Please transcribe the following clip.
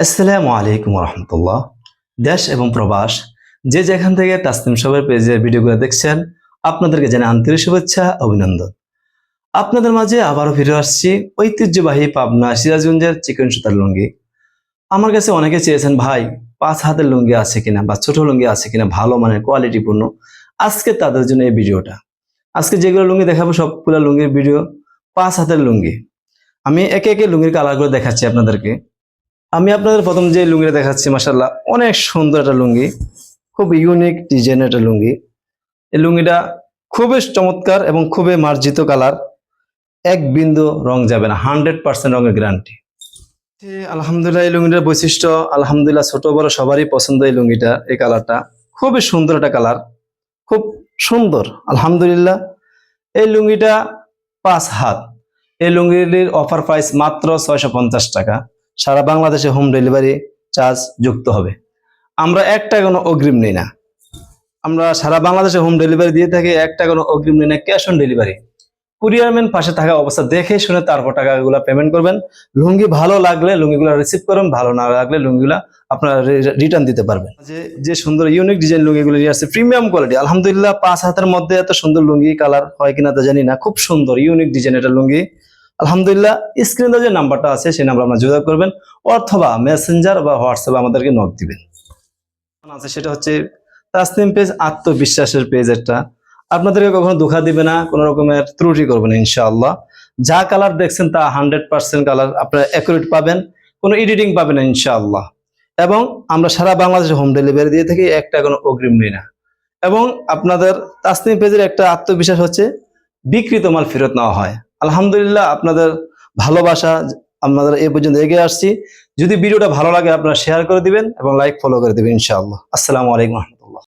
আসসালামু আলাইকুম রহমতুল্লাহ দেশ এবং প্রবাস, যে যেখান থেকে তাসনিম সবের পেজের ভিডিওগুলো দেখছেন, আপনাদেরকে জানাই আন্তরিক শুভেচ্ছা, অভিনন্দন। আপনাদের মাঝে আবারও ফিরে আসছি ঐতিহ্যবাহী পাবনা সিরাজগঞ্জের চিকেন সুতার লুঙ্গি। আমার কাছে অনেকে চেয়েছেন, ভাই, পাঁচ হাতের লুঙ্গি আছে কিনা বা ছোট লুঙ্গি আছে কিনা ভালো মানের কোয়ালিটিপূর্ণ? আজকে তাদের জন্য এই ভিডিওটা। আজকে যেগুলো লুঙ্গি দেখাবো, সবগুলো লুঙ্গির ভিডিও পাঁচ হাতের লুঙ্গি। আমি একে একে লুঙ্গির কালারগুলো দেখাচ্ছি আপনাদেরকে। আমি আপনাদের প্রথম যে লুঙ্গিটা দেখাচ্ছি মাসাল্লাহ অনেক সুন্দর একটা লুঙ্গি, খুব ইউনিক ডিজাইন একটা লুঙ্গি। এই লুঙ্গিটা খুবই চমৎকার এবং খুবই মার্জিত কালার, এক বিন্দু রং যাবে না, হান্ড্রেড পার্সেন্ট রঙের গ্যারান্টি আলহামদুলিল্লাহ, এই লুঙ্গিটার বৈশিষ্ট্য, আলহামদুলিল্লাহ, ছোট বড় সবারই পছন্দ এই লুঙ্গিটা, এই কালারটা। খুবই সুন্দর একটা কালার, খুব সুন্দর, আলহামদুলিল্লাহ। এই লুঙ্গিটা পাঁচ হাত, এই লুঙ্গিটির অফার প্রাইস মাত্র ছয়শো পঞ্চাশ টাকা। সারা বাংলাদেশে হোম ডেলিভারি চার্জ যুক্ত হবে। আমরা একটা কোনো অগ্রিম নিই না। আমরা সারা বাংলাদেশে হোম ডেলিভারি দিয়ে থাকি একটা কোনো অগ্রিম নিই না ক্যাশ অন ডেলিভারি কুরিয়ারম্যান পাশে থাকা অবস্থা দেখে শুনে তারপর টাকাগুলো পেমেন্ট করবেন। লুঙ্গি ভালো লাগলে লুঙ্গিগুলো রিসিভ করবেন ভালো না লাগলে লুঙ্গিগুলো আপনারা রিটার্ন দিতে পারবেন। যে যে সুন্দর ইউনিক ডিজাইন লুঙ্গিগুলো নিয়ে আসছে প্রিমিয়াম কোয়ালিটি আলহামদুলিল্লাহ, পাঁচ হাতের মধ্যে এত সুন্দর লুঙ্গি কালার হয় কিনা তা জানি না। খুব সুন্দর ইউনিক ডিজাইন এটা লুঙ্গি। আলহামদুলিল্লাহ স্ক্রিনে যে নাম্বারটা আছে, সেই নাম্বার আপনারা যোগাযোগ করবেন, অথবা মেসেঞ্জার বা হোয়াটসঅ্যাপে আমাদেরকে নক দিবেন। আছে, সেটা হচ্ছে তাসনিম পেজ আত্মবিশ্বাসের পেজ একটা। আপনাদেরকে কখনো ধোকা দিবে না, কোনো রকমের ত্রুটি করবে না, ইনশাআল্লাহ। যা কালার দেখছেন তা হান্ড্রেড পার্সেন্ট কালার আপনারা অ্যাকুরেট পাবেন, কোনো এডিটিং পাবেন না, ইনশাআল্লাহ। এবং আমরা সারা বাংলাদেশে হোম ডেলিভারি দিয়ে থাকি, একটা কোনো অগ্রিম নিই না। এবং আপনাদের তাসনিম পেজের একটা আত্মবিশ্বাস হচ্ছে বিকৃত মাল ফেরত নেওয়া হয়। আলহামদুলিল্লাহ আপনাদের ভালোবাসা আপনাদের এ পর্যন্ত এগিয়ে আসছি যদি ভিডিওটা ভালো লাগে আপনারা শেয়ার করে দিবেন এবং লাইক ফলো করে দিবেন, ইনশাআল্লাহ আসসালামু আলাইকুম।